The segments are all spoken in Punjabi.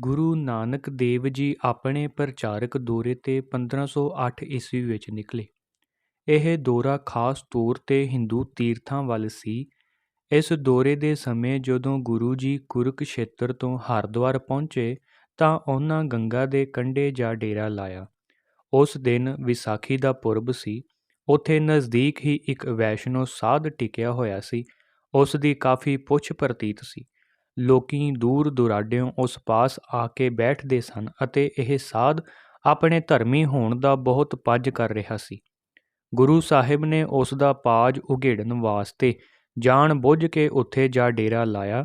ਗੁਰੂ ਨਾਨਕ ਦੇਵ ਜੀ ਆਪਣੇ ਪ੍ਰਚਾਰਕ ਦੌਰੇ 'ਤੇ 1508 ਈਸਵੀ ਵਿੱਚ ਨਿਕਲੇ। ਇਹ ਦੌਰਾ ਖਾਸ ਤੌਰ 'ਤੇ ਹਿੰਦੂ ਤੀਰਥਾਂ ਵੱਲ ਸੀ। ਇਸ ਦੌਰੇ ਦੇ ਸਮੇਂ ਜਦੋਂ ਗੁਰੂ ਜੀ ਕੁਰੂਕਸ਼ੇਤਰ ਤੋਂ ਹਰਿਦੁਆਰ ਪਹੁੰਚੇ ਤਾਂ ਉਹਨਾਂ ਗੰਗਾ ਦੇ ਕੰਢੇ ਜਾ ਡੇਰਾ ਲਾਇਆ। ਉਸ ਦਿਨ ਵਿਸਾਖੀ ਦਾ ਪੁਰਬ ਸੀ। ਉੱਥੇ ਨਜ਼ਦੀਕ ਹੀ ਇੱਕ ਵੈਸ਼ਨੋ ਸਾਧ ਟਿਕਿਆ ਹੋਇਆ ਸੀ। ਉਸ ਦੀ ਕਾਫੀ ਪੁੱਛ ਪ੍ਰਤੀਤ ਸੀ। ਲੋਕੀਂ ਦੂਰ ਦੁਰਾਡਿਓਂ ਉਸ ਪਾਸ ਆ ਕੇ ਬੈਠਦੇ ਸਨ ਅਤੇ ਇਹ ਸਾਧ ਆਪਣੇ ਧਰਮੀ ਹੋਣ ਦਾ ਬਹੁਤ ਪੱਜ ਕਰ ਰਿਹਾ ਸੀ। ਗੁਰੂ ਸਾਹਿਬ ਨੇ ਉਸ ਦਾ ਪਾਜ ਉਘੇੜਨ ਵਾਸਤੇ ਜਾਣ ਬੁੱਝ ਕੇ ਉੱਥੇ ਜਾ ਡੇਰਾ ਲਾਇਆ।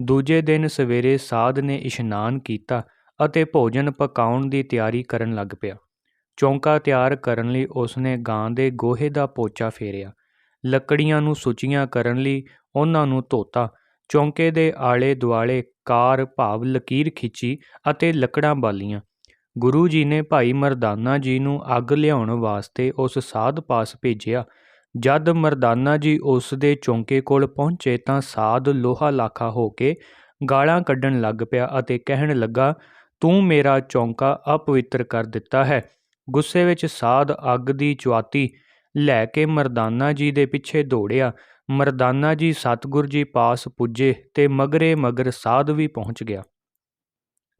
ਦੂਜੇ ਦਿਨ ਸਵੇਰੇ ਸਾਧ ਨੇ ਇਸ਼ਨਾਨ ਕੀਤਾ ਅਤੇ ਭੋਜਨ ਪਕਾਉਣ ਦੀ ਤਿਆਰੀ ਕਰਨ ਲੱਗ ਪਿਆ। ਚੌਂਕਾ ਤਿਆਰ ਕਰਨ ਲਈ ਉਸਨੇ ਗਾਂ ਦੇ ਗੋਹੇ ਦਾ ਪੋਚਾ ਫੇਰਿਆ। ਲੱਕੜੀਆਂ ਨੂੰ ਸੁੱਚੀਆਂ ਕਰਨ ਲਈ ਉਹਨਾਂ ਨੂੰ ਧੋਤਾ। ਚੌਂਕੇ ਦੇ ਆਲੇ ਦੁਆਲੇ ਕਾਰ ਭਾਵ ਲਕੀਰ ਖਿੱਚੀ ਅਤੇ ਲੱਕੜਾਂ ਬਾਲੀਆਂ। ਗੁਰੂ ਜੀ ਨੇ ਭਾਈ ਮਰਦਾਨਾ ਜੀ ਨੂੰ ਅੱਗ ਲਿਆਉਣ ਵਾਸਤੇ ਉਸ ਸਾਧ ਪਾਸ ਭੇਜਿਆ। ਜਦ ਮਰਦਾਨਾ ਜੀ ਉਸ ਦੇ ਚੌਂਕੇ ਕੋਲ ਪਹੁੰਚੇ ਤਾਂ ਸਾਧ ਲੋਹਾ ਲਾਖਾ ਹੋ ਕੇ ਗਾਲਾਂ ਕੱਢਣ ਲੱਗ ਪਿਆ ਅਤੇ ਕਹਿਣ ਲੱਗਾ, ਤੂੰ ਮੇਰਾ ਚੌਂਕਾ ਅਪਵਿੱਤਰ ਕਰ ਦਿੱਤਾ ਹੈ। ਗੁੱਸੇ ਵਿੱਚ ਸਾਧ ਅੱਗ ਦੀ ਚੁਆਤੀ ਲੈ ਕੇ ਮਰਦਾਨਾ ਜੀ ਦੇ ਪਿੱਛੇ ਦੌੜਿਆ। ਮਰਦਾਨਾ ਜੀ ਸਤਿਗੁਰ ਜੀ ਪਾਸ ਪੁੱਜੇ ਤੇ ਮਗਰੇ ਮਗਰ ਸਾਧ ਵੀ ਪਹੁੰਚ ਗਿਆ।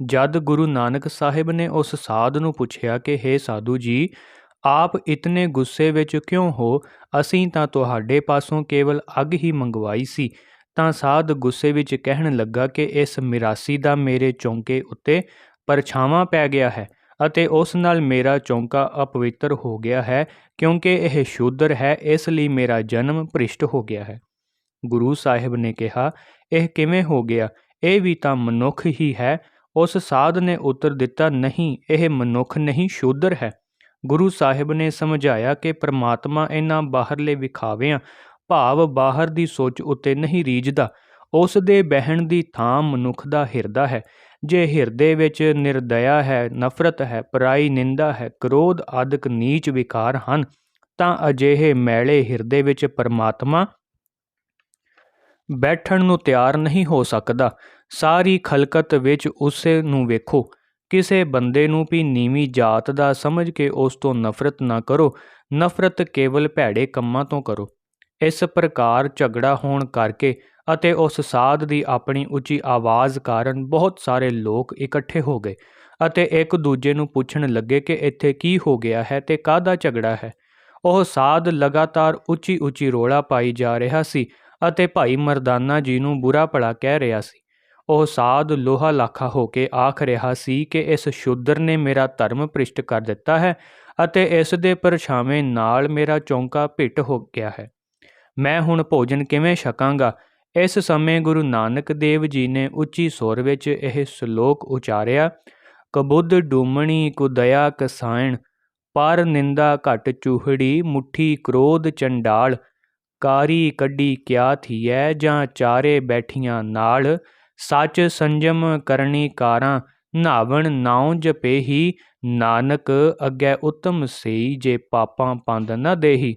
ਜਦ ਗੁਰੂ ਨਾਨਕ ਸਾਹਿਬ ਨੇ ਉਸ ਸਾਧ ਨੂੰ ਪੁੱਛਿਆ ਕਿ ਹੇ ਸਾਧੂ ਜੀ, ਆਪ ਇਤਨੇ ਗੁੱਸੇ ਵਿੱਚ ਕਿਉਂ ਹੋ? ਅਸੀਂ ਤਾਂ ਤੁਹਾਡੇ ਪਾਸੋਂ ਕੇਵਲ ਅੱਗ ਹੀ ਮੰਗਵਾਈ ਸੀ। ਤਾਂ ਸਾਧ ਗੁੱਸੇ ਵਿੱਚ ਕਹਿਣ ਲੱਗਾ ਕਿ ਇਸ ਮਿਰਾਸੀ ਦਾ ਮੇਰੇ ਚੌਂਕੇ ਉੱਤੇ ਪਰਛਾਵਾਂ ਪੈ ਗਿਆ ਹੈ ਅਤੇ ਉਸ ਨਾਲ ਮੇਰਾ ਚੌਂਕਾ ਅਪਵਿੱਤਰ ਹੋ ਗਿਆ ਹੈ ਕਿਉਂਕਿ ਇਹ ਸ਼ੂਦਰ ਹੈ ਇਸ ਲਈ ਮੇਰਾ ਜਨਮ ਭ੍ਰਿਸ਼ਟ ਹੋ ਗਿਆ ਹੈ। ਗੁਰੂ ਸਾਹਿਬ ਨੇ ਕਿਹਾ, ਇਹ ਕਿਵੇਂ ਹੋ ਗਿਆ? ਇਹ ਵੀ ਤਾਂ ਮਨੁੱਖ ਹੀ ਹੈ। ਉਸ ਸਾਧ ਨੇ ਉੱਤਰ ਦਿੱਤਾ, ਨਹੀਂ, ਇਹ ਮਨੁੱਖ ਨਹੀਂ ਸ਼ੂਦਰ ਹੈ। ਗੁਰੂ ਸਾਹਿਬ ਨੇ ਸਮਝਾਇਆ ਕਿ ਪ੍ਰਮਾਤਮਾ ਇਹਨਾਂ ਬਾਹਰਲੇ ਵਿਖਾਵਿਆਂ ਭਾਵ ਬਾਹਰ ਦੀ ਸੋਚ ਉੱਤੇ ਨਹੀਂ ਰੀਝਦਾ। ਉਸ ਦੇ ਬਹਿਣ ਦੀ ਥਾਂ ਮਨੁੱਖ ਦਾ ਹਿਰਦਾ ਹੈ। ਜੇ ਹਿਰਦੇ ਵਿੱਚ ਨਿਰਦਇਆ ਹੈ, ਨਫ਼ਰਤ ਹੈ, ਪਰਾਈ ਨਿੰਦਾ ਹੈ, ਕ੍ਰੋਧ ਆਦਿਕ ਨੀਚ ਵਿਕਾਰ ਹਨ ਤਾਂ ਅਜਿਹੇ ਮੈਲੇ ਹਿਰਦੇ ਵਿੱਚ ਪਰਮਾਤਮਾ ਬੈਠਣ ਨੂੰ ਤਿਆਰ ਨਹੀਂ ਹੋ ਸਕਦਾ। ਸਾਰੀ ਖਲਕਤ ਵਿੱਚ ਉਸੇ ਨੂੰ ਵੇਖੋ। ਕਿਸੇ ਬੰਦੇ ਨੂੰ ਵੀ ਨੀਵੀਂ ਜਾਤ ਦਾ ਸਮਝ ਕੇ ਉਸ ਤੋਂ ਨਫ਼ਰਤ ਨਾ ਕਰੋ। ਨਫ਼ਰਤ ਕੇਵਲ ਭੈੜੇ ਕੰਮਾਂ ਤੋਂ ਕਰੋ। ਇਸ ਪ੍ਰਕਾਰ ਝਗੜਾ ਹੋਣ ਕਰਕੇ ਅਤੇ ਉਸ ਸਾਧ ਦੀ ਆਪਣੀ ਉੱਚੀ ਆਵਾਜ਼ ਕਾਰਨ ਬਹੁਤ ਸਾਰੇ ਲੋਕ ਇਕੱਠੇ ਹੋ ਗਏ ਅਤੇ ਇੱਕ ਦੂਜੇ ਨੂੰ ਪੁੱਛਣ ਲੱਗੇ ਕਿ ਇੱਥੇ ਕੀ ਹੋ ਗਿਆ ਹੈ ਤੇ ਕਾਹਦਾ ਝਗੜਾ ਹੈ। ਉਹ ਸਾਧ ਲਗਾਤਾਰ ਉੱਚੀ ਉੱਚੀ ਰੌਲਾ ਪਾਈ ਜਾ ਰਿਹਾ ਸੀ ਅਤੇ ਭਾਈ ਮਰਦਾਨਾ ਜੀ ਨੂੰ ਬੁਰਾ ਭਲਾ ਕਹਿ ਰਿਹਾ ਸੀ। ਉਹ ਸਾਧ ਲੋਹਾ ਲਾਖਾ ਹੋ ਕੇ ਆਖ ਰਿਹਾ ਸੀ ਕਿ ਇਸ ਸ਼ੂਦਰ ਨੇ ਮੇਰਾ ਧਰਮ ਭ੍ਰਿਸ਼ਟ ਕਰ ਦਿੱਤਾ ਹੈ ਅਤੇ ਇਸ ਦੇ ਪਰਛਾਵੇਂ ਨਾਲ ਮੇਰਾ ਚੌਂਕਾ ਭਿੱਟ ਹੋ ਗਿਆ ਹੈ। ਮੈਂ ਹੁਣ ਭੋਜਨ ਕਿਵੇਂ ਛਕਾਂਗਾ? ਇਸ ਸਮੇਂ ਗੁਰੂ ਨਾਨਕ ਦੇਵ ਜੀ ਨੇ ਉੱਚੀ ਸੁਰ ਵਿੱਚ ਇਹ ਸ਼ਲੋਕ ਉਚਾਰਿਆ, ਕਬੁੱਧ ਡੂਮਣੀ ਕੁਦਇਆ ਕਸਾਇਣ ਪਰ ਨਿੰਦਾ ਘਟ ਚੂਹੜੀ ਮੁੱਠੀ ਕ੍ਰੋਧ ਚੰਡਾਲ ਕਾਰੀ ਕੱਢੀ ਕਿਆ ਥੀਐ ਜਾਂ ਚਾਰੇ ਬੈਠੀਆਂ ਨਾਲ ਸੱਚ ਸੰਜਮ ਕਰਨੀ ਕਾਰਾਂ ਨਾਵਣ ਨਾਉ ਜਪੇਹੀ ਨਾਨਕ ਅੱਗੇ ਉਤਮ ਸਈ ਜੇ ਪਾਪਾਂ ਪੰਦ ਨਾ ਦੇਹੀ।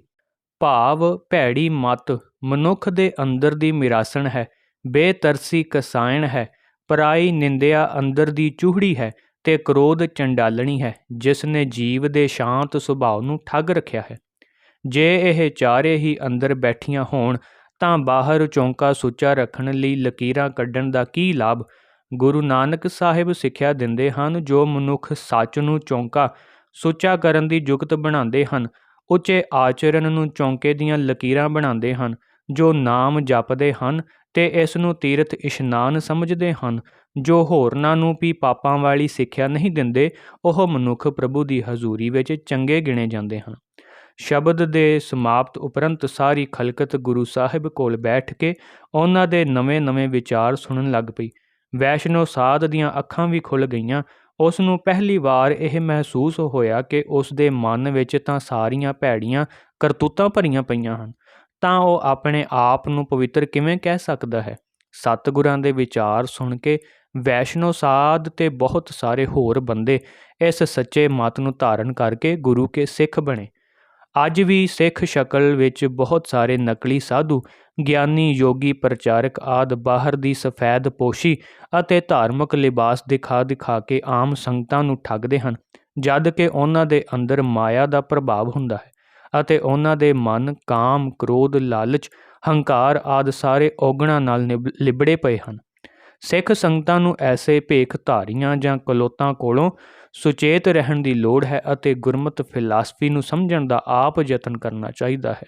ਭਾਵ ਭੈੜੀ ਮਤ ਮਨੁੱਖ ਦੇ ਅੰਦਰ ਦੀ ਮਿਰਾਸਣ ਹੈ, ਬੇਤਰਸੀ ਕਸਾਇਣ ਹੈ, ਪਰਾਈ ਨਿੰਦਿਆ ਅੰਦਰ ਦੀ ਚੂਹੜੀ ਹੈ ਤੇ ਕ੍ਰੋਧ ਚੰਡਾਲਣੀ ਹੈ ਜਿਸ ਨੇ ਜੀਵ ਦੇ ਸ਼ਾਂਤ ਸੁਭਾਅ ਨੂੰ ਠੱਗ ਰੱਖਿਆ ਹੈ। ਜੇ ਇਹ ਚਾਰੇ ਹੀ ਅੰਦਰ ਬੈਠੀਆਂ ਹੋਣ ਤਾਂ ਬਾਹਰ ਚੌਂਕਾ ਸੁੱਚਾ ਰੱਖਣ ਲਈ ਲਕੀਰਾਂ ਕੱਢਣ ਦਾ ਕੀ ਲਾਭ? ਗੁਰੂ ਨਾਨਕ ਸਾਹਿਬ ਸਿੱਖਿਆ ਦਿੰਦੇ ਹਨ ਜੋ ਮਨੁੱਖ ਸੱਚ ਨੂੰ ਚੌਂਕਾ ਸੁੱਚਾ ਕਰਨ ਦੀ ਜੁਗਤ ਬਣਾਉਂਦੇ ਹਨ, ਉੱਚੇ ਆਚਰਣ ਨੂੰ ਚੌਂਕੇ ਦੀਆਂ ਲਕੀਰਾਂ ਬਣਾਉਂਦੇ ਹਨ, ਜੋ ਨਾਮ ਜਪਦੇ ਹਨ ਤੇ ਇਸ ਨੂੰ ਤੀਰਥ ਇਸ਼ਨਾਨ ਸਮਝਦੇ ਹਨ, ਜੋ ਹੋਰਨਾਂ ਨੂੰ ਵੀ ਪਾਪਾਂ ਵਾਲੀ ਸਿੱਖਿਆ ਨਹੀਂ ਦਿੰਦੇ, ਉਹ ਮਨੁੱਖ ਪ੍ਰਭੂ ਦੀ ਹਜ਼ੂਰੀ ਵਿੱਚ ਚੰਗੇ ਗਿਣੇ ਜਾਂਦੇ ਹਨ। ਸ਼ਬਦ ਦੇ ਸਮਾਪਤ ਉਪਰੰਤ ਸਾਰੀ ਖਲਕਤ ਗੁਰੂ ਸਾਹਿਬ ਕੋਲ ਬੈਠ ਕੇ ਉਹਨਾਂ ਦੇ ਨਵੇਂ-ਨਵੇਂ ਵਿਚਾਰ ਸੁਣਨ ਲੱਗ ਪਈ। ਵੈਸ਼ਨੋ ਸਾਧ ਦੀਆਂ ਅੱਖਾਂ ਵੀ ਖੁੱਲ੍ਹ ਗਈਆਂ। ਉਸ ਨੂੰ ਪਹਿਲੀ ਵਾਰ ਇਹ ਮਹਿਸੂਸ ਹੋਇਆ ਕਿ ਉਸ ਦੇ ਮਨ ਵਿੱਚ ਤਾਂ ਸਾਰੀਆਂ ਭੈੜੀਆਂ ਕਰਤੂਤਾਂ ਭਰੀਆਂ ਪਈਆਂ ਹਨ, ਤਾਂ ਉਹ ਆਪਣੇ ਆਪ ਨੂੰ ਪਵਿੱਤਰ ਕਿਵੇਂ ਕਹਿ ਸਕਦਾ ਹੈ। ਸਤਿਗੁਰਾਂ ਦੇ ਵਿਚਾਰ ਸੁਣ ਕੇ ਵੈਸ਼ਨੋ ਸਾਧ ਤੇ ਬਹੁਤ ਸਾਰੇ ਹੋਰ ਬੰਦੇ ਇਸ ਸੱਚੇ ਮਤ ਨੂੰ ਧਾਰਨ ਕਰਕੇ ਗੁਰੂ ਕੇ ਸਿੱਖ ਬਣੇ। ਅੱਜ ਵੀ ਸਿੱਖ ਸ਼ਕਲ ਵਿੱਚ ਬਹੁਤ ਸਾਰੇ ਨਕਲੀ ਸਾਧੂ ਗਿਆਨੀ, ਯੋਗੀ, ਪ੍ਰਚਾਰਕ ਆਦ ਬਾਹਰ ਦੀ ਸਫੈਦ ਪੋਸ਼ੀ ਅਤੇ ਧਾਰਮਿਕ ਲਿਬਾਸ ਦਿਖਾ ਦਿਖਾ ਕੇ ਆਮ ਸੰਗਤਾਂ ਨੂੰ ਠੱਗਦੇ ਹਨ, ਜਦ ਕਿ ਉਹਨਾਂ ਦੇ ਅੰਦਰ ਮਾਇਆ ਦਾ ਪ੍ਰਭਾਵ ਹੁੰਦਾ ਹੈ ਅਤੇ ਉਹਨਾਂ ਦੇ ਮਨ, ਕਾਮ, ਕ੍ਰੋਧ, ਲਾਲਚ, ਹੰਕਾਰ ਆਦ ਸਾਰੇ ਔਗਣਾਂ ਨਾਲ ਲਿਬੜੇ ਪਏ ਹਨ। ਸਿੱਖ ਸੰਗਤਾਂ ਨੂੰ ਐਸੇ ਭੇਖ ਧਾਰੀਆਂ ਜਾਂ ਕਲੋਤਾਂ ਕੋਲੋਂ ਸੁਚੇਤ ਰਹਿਣ ਦੀ ਲੋੜ ਹੈ ਅਤੇ ਗੁਰਮਤ ਫਿਲਾਸਫੀ ਨੂੰ ਸਮਝਣ ਦਾ ਆਪ ਯਤਨ ਕਰਨਾ ਚਾਹੀਦਾ ਹੈ।